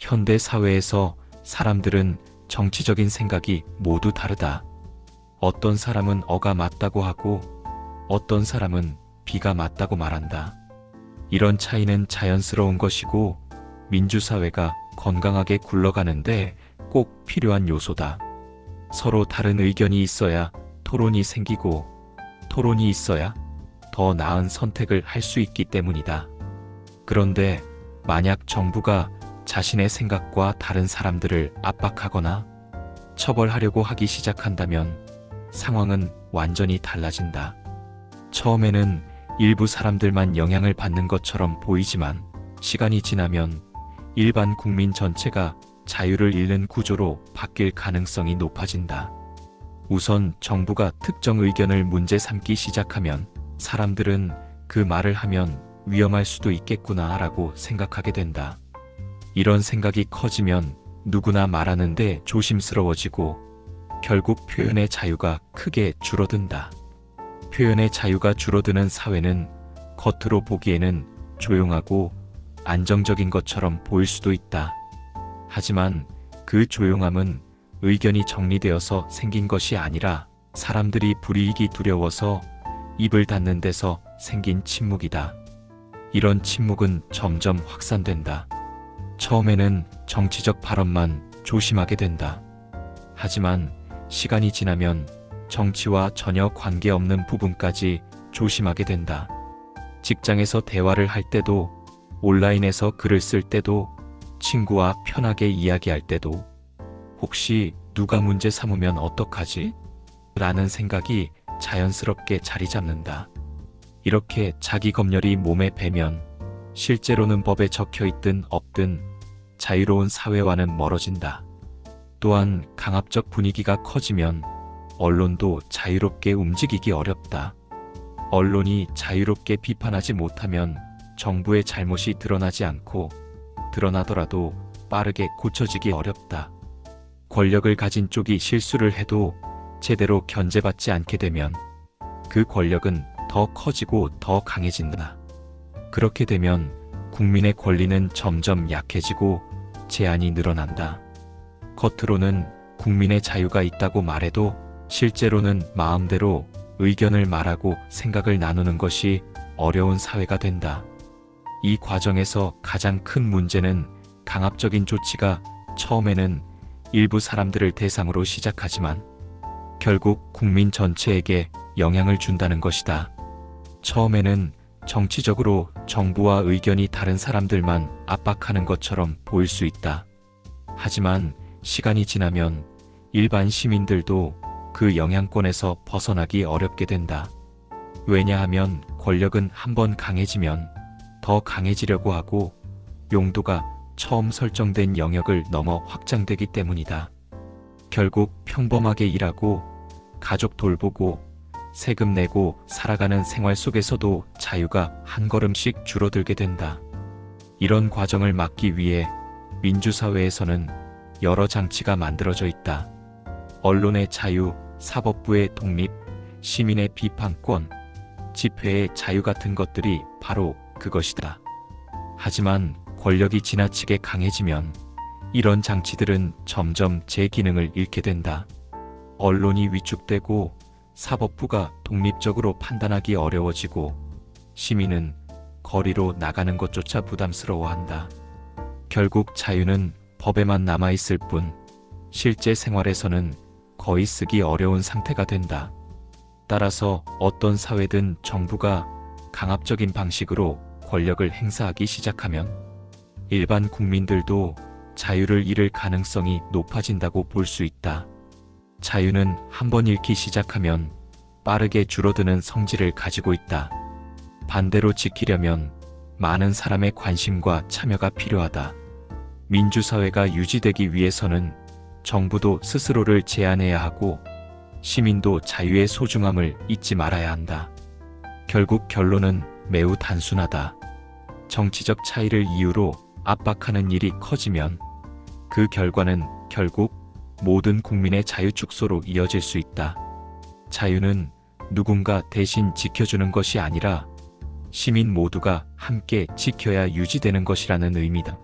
현대 사회에서 사람들은 정치적인 생각이 모두 다르다. 어떤 사람은 어가 맞다고 하고 어떤 사람은 비가 맞다고 말한다. 이런 차이는 자연스러운 것이고 민주사회가 건강하게 굴러가는데 꼭 필요한 요소다. 서로 다른 의견이 있어야 토론이 생기고 토론이 있어야 더 나은 선택을 할 수 있기 때문이다. 그런데 만약 정부가 자신의 생각과 다른 사람들을 압박하거나 처벌하려고 하기 시작한다면 상황은 완전히 달라진다. 처음에는 일부 사람들만 영향을 받는 것처럼 보이지만 시간이 지나면 일반 국민 전체가 자유를 잃는 구조로 바뀔 가능성이 높아진다. 우선 정부가 특정 의견을 문제 삼기 시작하면 사람들은 그 말을 하면 위험할 수도 있겠구나 라고 생각하게 된다. 이런 생각이 커지면 누구나 말하는데 조심스러워지고 결국 표현의 자유가 크게 줄어든다. 표현의 자유가 줄어드는 사회는 겉으로 보기에는 조용하고 안정적인 것처럼 보일 수도 있다. 하지만 그 조용함은 의견이 정리되어서 생긴 것이 아니라 사람들이 불이익이 두려워서 입을 닫는 데서 생긴 침묵이다. 이런 침묵은 점점 확산된다. 처음에는 정치적 발언만 조심하게 된다. 하지만 시간이 지나면 정치와 전혀 관계없는 부분까지 조심하게 된다. 직장에서 대화를 할 때도, 온라인에서 글을 쓸 때도, 친구와 편하게 이야기할 때도, 혹시 누가 문제 삼으면 어떡하지? 라는 생각이 자연스럽게 자리 잡는다. 이렇게 자기 검열이 몸에 배면 실제로는 법에 적혀 있든 없든 자유로운 사회와는 멀어진다. 또한 강압적 분위기가 커지면 언론도 자유롭게 움직이기 어렵다. 언론이 자유롭게 비판하지 못하면 정부의 잘못이 드러나지 않고 드러나더라도 빠르게 고쳐지기 어렵다. 권력을 가진 쪽이 실수를 해도 제대로 견제받지 않게 되면 그 권력은 더 커지고 더 강해진다. 그렇게 되면 국민의 권리는 점점 약해지고 제한이 늘어난다. 겉으로는 국민의 자유가 있다고 말해도 실제로는 마음대로 의견을 말하고 생각을 나누는 것이 어려운 사회가 된다. 이 과정에서 가장 큰 문제는 강압적인 조치가 처음에는 일부 사람들을 대상으로 시작하지만 결국 국민 전체에게 영향을 준다는 것이다. 처음에는 정치적으로 정부와 의견이 다른 사람들만 압박하는 것처럼 보일 수 있다. 하지만 시간이 지나면 일반 시민들도 그 영향권에서 벗어나기 어렵게 된다. 왜냐하면 권력은 한번 강해지면 더 강해지려고 하고 용도가 처음 설정된 영역을 넘어 확장되기 때문이다. 결국 평범하게 일하고 가족 돌보고 세금 내고 살아가는 생활 속에서도 자유가 한 걸음씩 줄어들게 된다. 이런 과정을 막기 위해 민주사회에서는 여러 장치가 만들어져 있다. 언론의 자유, 사법부의 독립, 시민의 비판권, 집회의 자유 같은 것들이 바로 그것이다. 하지만 권력이 지나치게 강해지면 이런 장치들은 점점 제 기능을 잃게 된다. 언론이 위축되고 사법부가 독립적으로 판단하기 어려워지고 시민은 거리로 나가는 것조차 부담스러워한다. 결국 자유는 법에만 남아있을 뿐 실제 생활에서는 거의 쓰기 어려운 상태가 된다. 따라서 어떤 사회든 정부가 강압적인 방식으로 권력을 행사하기 시작하면 일반 국민들도 자유를 잃을 가능성이 높아진다고 볼 수 있다. 자유는 한번 잃기 시작하면 빠르게 줄어드는 성질을 가지고 있다. 반대로 지키려면 많은 사람의 관심과 참여가 필요하다. 민주사회가 유지되기 위해서는 정부도 스스로를 제한해야 하고 시민도 자유의 소중함을 잊지 말아야 한다. 결국 결론은 매우 단순하다. 정치적 차이를 이유로 압박하는 일이 커지면 그 결과는 결국 모든 국민의 자유 축소로 이어질 수 있다. 자유는 누군가 대신 지켜주는 것이 아니라 시민 모두가 함께 지켜야 유지되는 것이라는 의미다.